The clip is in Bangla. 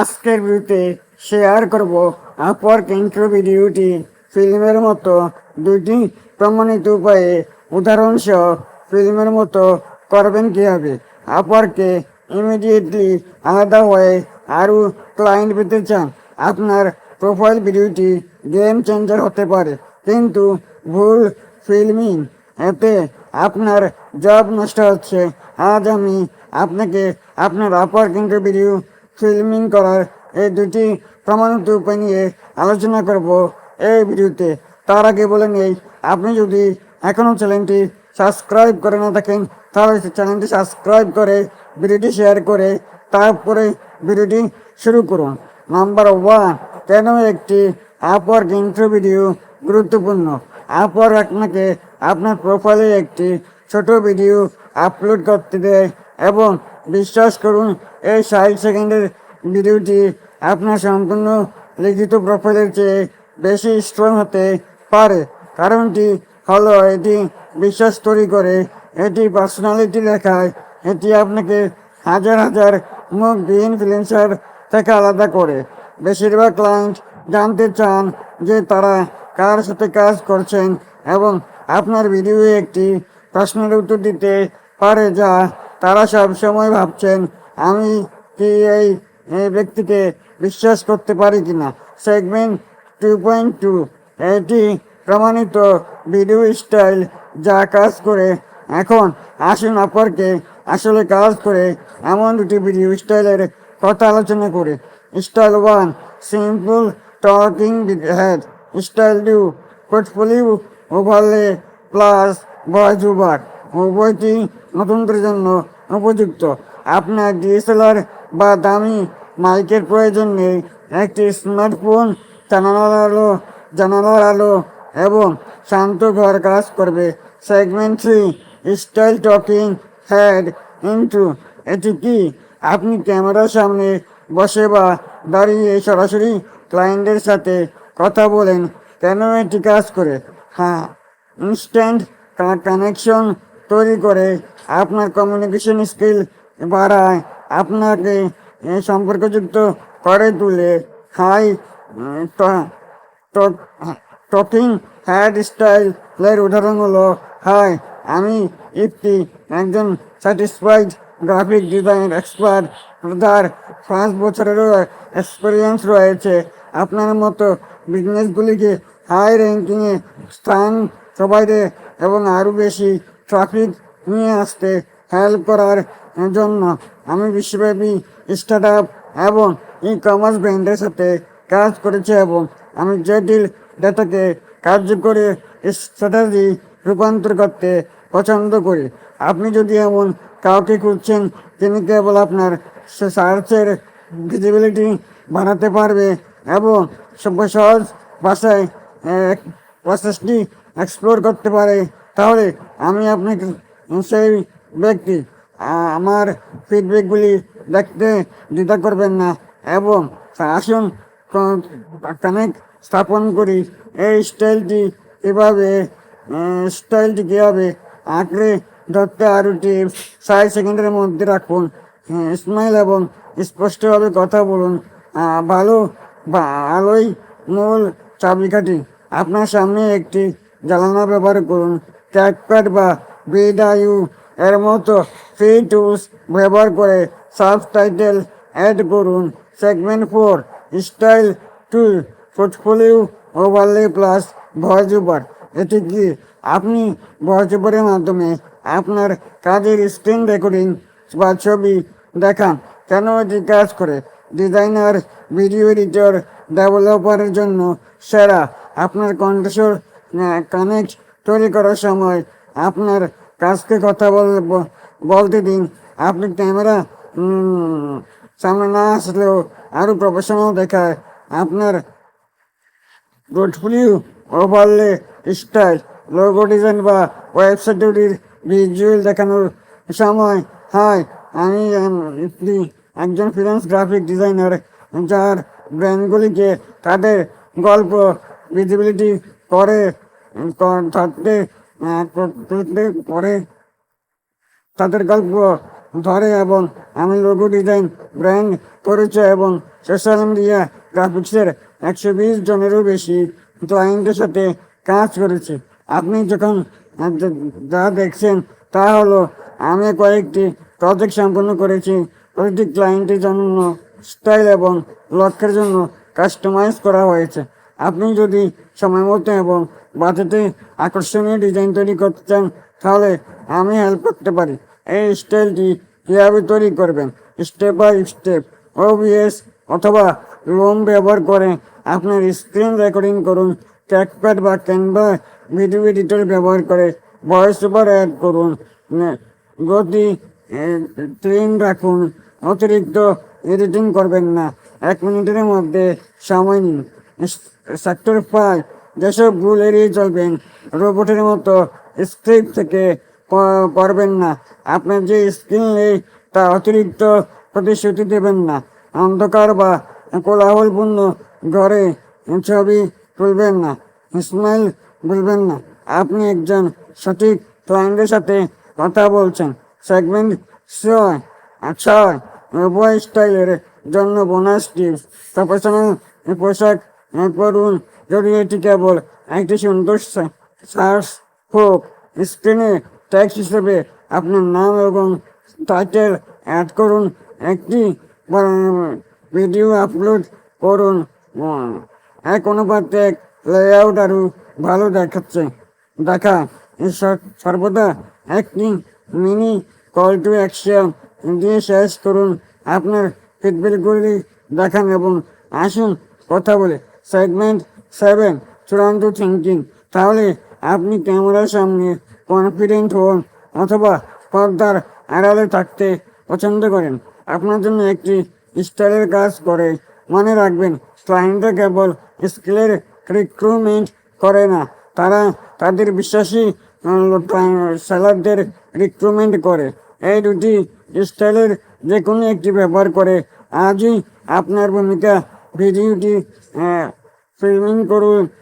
আজকের ভিডিওতে শেয়ার করব আপর ইন্ট্রো ভিডিওটি ফিল্মের মতো দুটি প্রমাণিত উপায়ে উদাহরণসহ ফিল্মের মতো করবেন কীভাবে? আপরকে ইমিডিয়েটলি আলাদা হয়ে আরও ক্লায়েন্ট পেতে চান। আপনার প্রোফাইল ভিডিওটি গেম চেঞ্জার হতে পারে। কিন্তু ভুল ফিল্মিং এতে আপনার জব নষ্ট হচ্ছে। আজ আমি আপনাকে আপনার আপার কিন্তু ভিডিও ফিল্মিং করার এই দুটি প্রমাণিত উপায় নিয়ে আলোচনা করব এই ভিডিওতে। তার আগে বলে নেই, আপনি যদি এখনও চ্যানেলটি সাবস্ক্রাইব করে না থাকেন, তাহলে চ্যানেলটি সাবস্ক্রাইব করে, ভিডিওটি শেয়ার করে, তারপরে ভিডিওটি শুরু করুন। নাম্বার ওয়ান, কেন একটি আপর ইন্ট্রো ভিডিও গুরুত্বপূর্ণ? আপর আপনাকে আপনার প্রোফাইলে একটি ছোট ভিডিও আপলোড করতে দেয় এবং বিশ্বাস করুন এই ষাট সেকেন্ডের ভিডিওটি আপনার সম্পূর্ণ লিখিত প্রোফাইলের চেয়ে বেশি স্ট্রং হতে পারে। কারণটি হলো এটি বিশ্বাস তৈরি করে, এটি পার্সোনালিটি লেখায়, এটি আপনাকে হাজার হাজার মুখ ইনফ্লুয়েন্সার থেকে আলাদা করে। বেশিরভাগ ক্লায়েন্ট জানতে চান যে তারা কার সাথে কাজ করছেন এবং আপনার ভিডিও একটি প্রশ্নের উত্তর দিতে পারে যা তারা সব সময় ভাবছেন আমি কি এই ব্যক্তিকে বিশ্বাস করতে পারি কিনা? সেগমেন্ট টু পয়েন্ট টু এটি প্রমাণিত ভিডিও স্টাইল যা কাজ করে। এখন আসুন অপরকে আসলে কাজ করে এমন দুটি ভিডিও স্টাইলের কথা আলোচনা করে। Style one simple talking head style two portfolio overlay plus voice over উভয়টি নতুনদের জন্য উপযুক্ত। আপনার ডিএসএলআর বা দামি মাইকের প্রয়োজন নেই। একটি স্মার্টফোন, জানালার আলো জানালার আলো এবং শান্ত ঘর কাজ করবে। Segment three, style talking head into, এটি কি? আপনি ক্যামেরার সামনে বসে বা দাঁড়িয়ে সরাসরি ক্লায়েন্টের সাথে কথা বলেন, কেন এটি কাজ করে? হ্যাঁ ইনস্ট্যান্ট কানেকশন তৈরি করে। আপনার কমিউনিকেশন স্কিল বাড়ায় আপনাকে সম্পর্কযুক্ত করে তুলে হাই টকিং হেয়ার স্টাইলের উদাহরণ হলো, হাই, আমি ইফতি, একজন স্যাটিসফাইড গ্রাফিক ডিজাইন এক্সপার্ট তার পাঁচ বছরেরও এক্সপিরিয়েন্স রয়েছে। আপনার মতো বিজনেসগুলিকে হাই র্যাঙ্কিংয়ে স্থান প্রোভাইডে এবং আরও বেশি ট্রাফিক নিয়ে আসতে হেল্প করার জন্য আমি বিশ্বব্যাপী স্টার্ট আপ এবং ই কমার্স ব্র্যান্ডের সাথে কাজ করেছি এবং আমি জটিল ডেটাকে কার্যকরী স্ট্র্যাটেজি রূপান্তর করতে পছন্দ করি। আপনি যদি এমন কাউকে খুঁজছেন, তিনি কেবল আপনার সার্চের ভিজিবিলিটি বাড়াতে পারবে এবং সহজ ভাষায় প্রসেসটি এক্সপ্লোর করতে পারে। তাহলে আমি আপনাকে সেই ব্যক্তি আমার ফিডব্যাকগুলি দেখতে দ্বিধা করবেন না এবং আসুন কানেক্ট স্থাপন করি। এই স্টাইলটি এভাবে স্টাইলটি কীভাবে আঁকড়ে ধরতে আরও টিপস ষাট সেকেন্ডের মধ্যে রাখুন। স্মাইল এবং স্পষ্টভাবে কথা বলুন। ভালো, ভালোই মূল চাবিকাঠি। আপনার সামনে একটি জ্বালানা ব্যবহার করুন। ট্র্যাকপ্যাড বা বিডাইউ এর মতো ফ্রি টুলস ব্যবহার করে সাবটাইটেল অ্যাড করুন। Segment four style tool portfolio overlay plus voice over এটি কি? আপনি ভয়েস ওভারের মাধ্যমে আপনার কাজের স্ক্রিন রেকর্ডিং বা ছবি দেখান। কেন এটি কাজ করে? ডিজাইনার ভিডিও এডিটর ডেভেলপারের জন্য সেরা। আপনার কণ্ঠস্বর কানেক্ট তৈরি করার সময় আপনার কাজকে কথা বল- বলতে দিন। আপনি ক্যামেরা সামনে না আসলেও আরও প্রফেশনাল দেখায়। আপনার portfolio overlay style logo design বা ওয়েবসাইট তৈরির ভিজুয়াল দেখানোর সময় হয় আমি একজন ফ্রিল্যান্স গ্রাফিক ডিজাইনার যার ব্র্যান্ডগুলিকে তাদের গল্প ভিজিবিলিটি করে, থাকতে আহ, পরে তাদের গল্প ধরে এবং আমি লোগো ডিজাইন ব্র্যান্ড পরিচয় এবং সোশ্যাল মিডিয়া গ্রাফিক্সের একশো বিশ জনেরও বেশি ক্লায়েন্টের সাথে কাজ করেছি। আপনি যখন যা দেখছেন তা হলো আমি কয়েকটি প্রজেক্ট সম্পন্ন করেছি প্রতিটি ক্লায়েন্টের জন্য স্টাইল এবং লক্ষ্যের জন্য কাস্টমাইজ করা হয়েছে। আপনি যদি সময় মতো এবং বাজেটে আকর্ষণীয় ডিজাইন তৈরি করতে চান তাহলে আমি হেল্প করতে পারি। এই স্টাইলটি কীভাবে তৈরি করবেন? স্টেপ বাই স্টেপ ওবিএস অথবা রোম ব্যবহার করে আপনার স্ক্রিন রেকর্ডিং করুন ট্র্যাকপ্যাড বা ক্যানভা ভিডিও এডিটর ব্যবহার করে ভয়েস ওভার অ্যাড করুন গতি ট্রেন রাখুন, অতিরিক্ত এডিটিং করবেন না। এক মিনিটের মধ্যে সময় নিন। সেক্টর ফাইভ যেসব ভুল এড়িয়ে চলবেন, রোবটের মতো স্ক্রিপ্ট থেকে করবেন না। আপনার যে স্কিল নেই তা অতিরিক্ত প্রতিশ্রুতি দেবেন না। অন্ধকার বা কোলাহলপূর্ণ ঘরে ছবি তুলবেন না, স্মাইল বলবেন না। আপনি একজন সঠিক ক্লায়েন্টের সাথে কথা বলছেন। সেগমেন্ট ছয় ছয়, উভয় স্টাইলের জন্য বোনাস টিপস। প্রফেশনাল পোশাক পরুন এটি কেবল একটি সুন্দর সার্চ হোক, স্ক্রিনে ট্যাক্স হিসেবে আপনার নাম এবং টাইটেল অ্যাড করুন, একটি ভিডিও আপলোড করুন। এক অনুপাতে এক লেআউট আরও ভালো দেখাচ্ছে। দেখা সর্বদা একটি মিনি কল টু অ্যাকশন দিয়ে শেষ করুন। আপনার ফিডব্যাকগুলি দেখান এবং আসুন কথা বলে। সেগমেন্ট সেভেন চূড়ান্ত থিঙ্কিং তাহলে আপনি ক্যামেরার সামনে কনফিডেন্ট হন অথবা পর্দার আড়ালে থাকতে পছন্দ করেন। আপনার জন্য একটি স্টাইলের কাজ করে মনে রাখবেন ক্লায়েন্টরা কেবল স্কিলের রিক্রুটমেন্ট করে না, তারা তাদের বিশ্বাসী সেলারদের রিক্রুটমেন্ট করে। এই দুটি স্টাইলের যে কোনো একটি ব্যবহার করে আজই আপনার ভূমিকা, ভিডিওটি ফিল্মিং করুন।